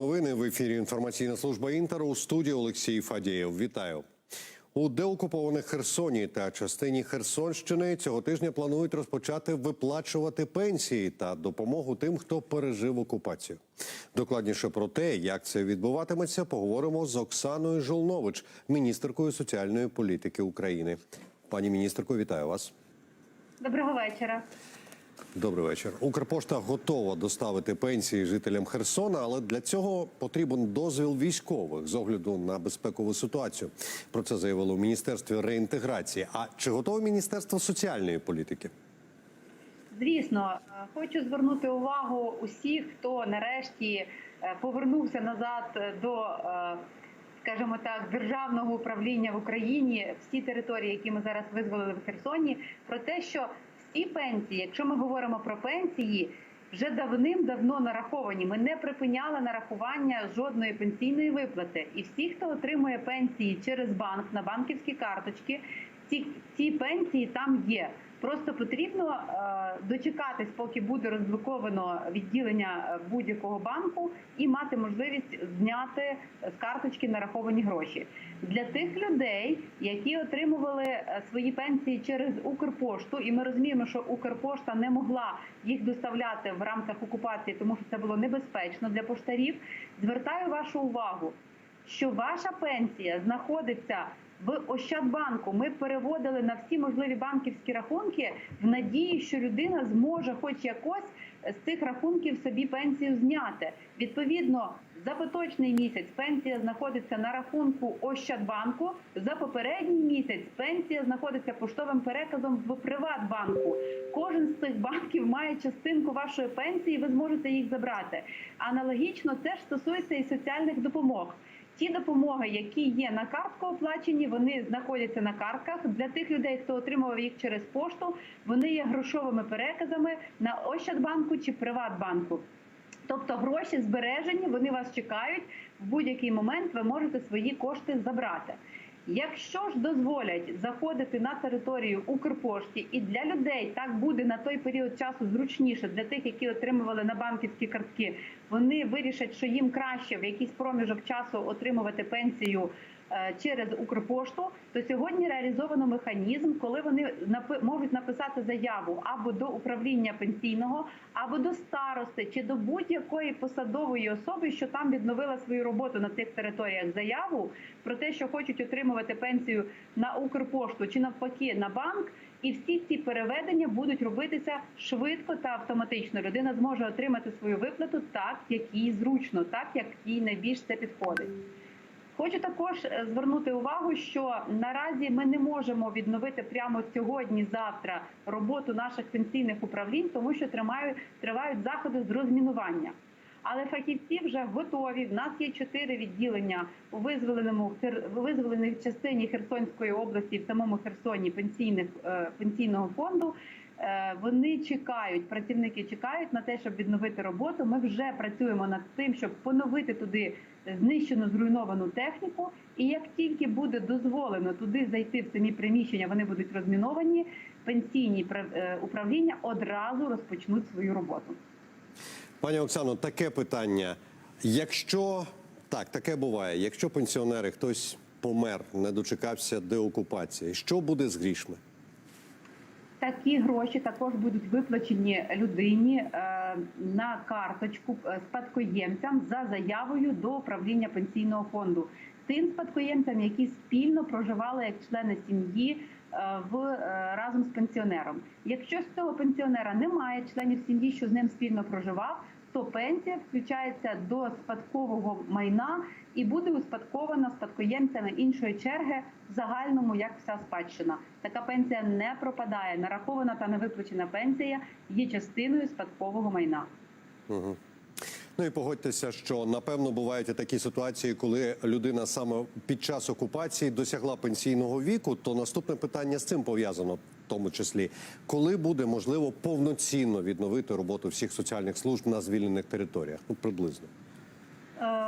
Новини в ефірі інформаційна служба Інтер у студії Олексій Фадєєв. Вітаю. У деокупованих Херсоні та частині Херсонщини цього тижня планують розпочати виплачувати пенсії та допомогу тим, хто пережив окупацію. Докладніше про те, як це відбуватиметься, поговоримо з Оксаною Жолнович, міністеркою соціальної політики України. Пані міністерко, вітаю вас. Доброго вечора. Добрий вечір. Укрпошта готова доставити пенсії жителям Херсона, але для цього потрібен дозвіл військових з огляду на безпекову ситуацію. Про це заявило в міністерстві реінтеграції. А чи готове міністерство соціальної політики? Звісно, е, хочу звернути увагу усіх, хто нарешті е, повернувся назад е, до, скажімо так, державного управління в Україні, всі території, які ми зараз визволили в Херсоні, про те, що всі пенсії, якщо ми говоримо про пенсії. Вже давним-давно нараховані. Ми не припиняли нарахування жодної пенсійної виплати. І всі, хто отримує пенсії через банк на банківські карточки, ці, ці пенсії там є. Просто потрібно е, дочекатись, поки буде розблоковано відділення е, будь-якого банку, і мати можливість зняти з карточки нараховані гроші для тих людей, які отримували е, свої пенсії через Укрпошту, і ми розуміємо, що Укрпошта не могла їх доставляти в рамках окупації, тому що це було небезпечно для поштарів. Звертаю вашу увагу, що ваша пенсія знаходиться в Ощадбанку. Ми переводили на всі можливі банківські рахунки в надії, що людина зможе, хоч якось з цих рахунків собі пенсію зняти. Відповідно, за поточний місяць пенсія знаходиться на рахунку Ощадбанку. За попередній місяць пенсія знаходиться поштовим переказом в Приватбанку. Кожен з цих банків має частинку вашої пенсії. Ви зможете їх забрати. Аналогічно це ж стосується і соціальних допомог. Ті допомоги, які є на картку оплачені, вони знаходяться на картках. Для тих людей, хто отримував їх через пошту, вони є грошовими переказами на Ощадбанку чи Приватбанку. Тобто гроші збережені, вони вас чекають. В будь-який момент ви можете свої кошти забрати. Якщо ж дозволять заходити на територію Укрпошті, і для людей так буде на той період часу зручніше для тих, які отримували на банківські картки, вони вирішать, що їм краще в якийсь проміжок часу отримувати пенсію через Укрпошту, то сьогодні реалізовано механізм, коли вони можуть написати заяву або до управління пенсійного, або до старости, чи до будь-якої посадової особи, що там відновила свою роботу на цих територіях, заяву про те, що хочуть отримувати пенсію на Укрпошту чи навпаки на банк. І всі ці переведення будуть робитися швидко та автоматично. Людина зможе отримати свою виплату так, як їй зручно, так як їй найбільш це підходить. Хочу також е, звернути увагу, що наразі ми не можемо відновити прямо сьогодні-завтра роботу наших пенсійних управлінь, тому що тривають заходи з розмінування. Але фахівці вже готові. В нас є чотири відділення у визволеному визволеній частині Херсонської області, в самому Херсоні е, пенсійного фонду. Е, Вони чекають, працівники чекають на те, щоб відновити роботу. Ми вже працюємо над тим, щоб поновити туди знищену зруйновану техніку. І як тільки буде дозволено туди зайти в самі приміщення, вони будуть розміновані. Пенсійні е, управління одразу розпочнуть свою роботу. Пані Оксано, таке питання. Якщо так, таке буває, якщо пенсіонери хтось помер, не дочекався деокупації, що буде з грішми? Такі гроші також будуть виплачені людині е, на карточку е, спадкоємцям за заявою до управління пенсійного фонду. Тим спадкоємцям, які спільно проживали як члени сім'ї е, в е, разом з пенсіонером. Якщо з цього пенсіонера немає членів сім'ї, що з ним спільно проживав, то пенсія включається до спадкового майна і буде успадкована спадкоємцями іншої черги в загальному як вся спадщина. Така пенсія не пропадає. Нарахована та невиплачена пенсія є частиною спадкового майна. Угу. Ну і погодьтеся, що напевно бувають і такі ситуації, коли людина саме під час окупації досягла пенсійного віку. То наступне питання з цим пов'язано, в тому числі, коли буде можливо повноцінно відновити роботу всіх соціальних служб на звільнених територіях? Ну приблизно.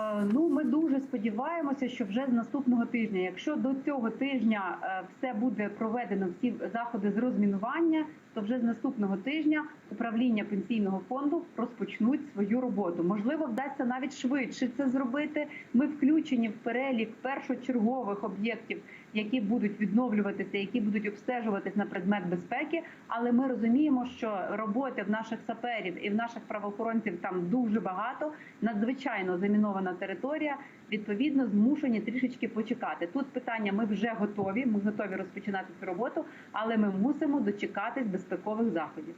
Е, Ну, ми дуже сподіваємося, що вже з наступного тижня, якщо до цього тижня е, все буде проведено, всі заходи з розмінування, то вже з наступного тижня управління пенсійного фонду розпочнуть свою роботу. Можливо, вдасться навіть швидше це зробити. Ми включені в перелік першочергових об'єктів, які будуть відновлюватися, які будуть обстежуватись на предмет безпеки. Але ми розуміємо, що роботи в наших саперів і в наших правоохоронців там дуже багато. Надзвичайно замінована територія. Відповідно, змушені трішечки почекати. Тут питання: ми вже готові. Ми готові розпочинати цю роботу, але ми мусимо дочекатись безпекових заходів.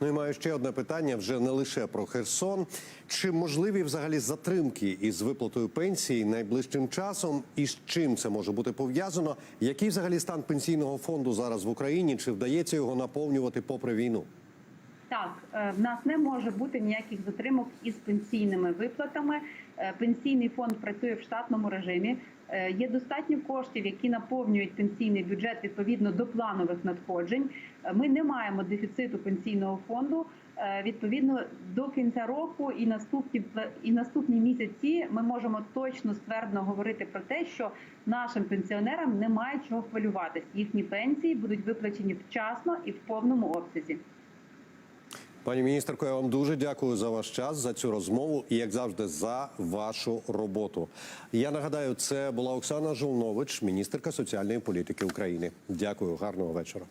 Ну і маю ще одне питання вже не лише про Херсон. Чи можливі взагалі затримки із виплатою пенсії найближчим часом, і з чим це може бути пов'язано? Який взагалі стан пенсійного фонду зараз в Україні? Чи вдається його наповнювати попри війну? Так, е, в нас не може бути ніяких затримок із пенсійними виплатами. Е, Пенсійний фонд працює в штатному режимі. Е, Є достатньо коштів, які наповнюють пенсійний бюджет відповідно до планових надходжень. Ми не маємо дефіциту пенсійного фонду. Відповідно до кінця року і наступні і наступні місяці ми можемо точно ствердно говорити про те, що нашим пенсіонерам немає чого хвилюватись. Їхні пенсії будуть виплачені вчасно і в повному обсязі. Пані міністерко, я вам дуже дякую за ваш час, за цю розмову і, як завжди, за вашу роботу. Я нагадаю, це була Оксана Жолнович, міністерка соціальної політики України. Дякую, гарного вечора.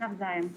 Навзаєм.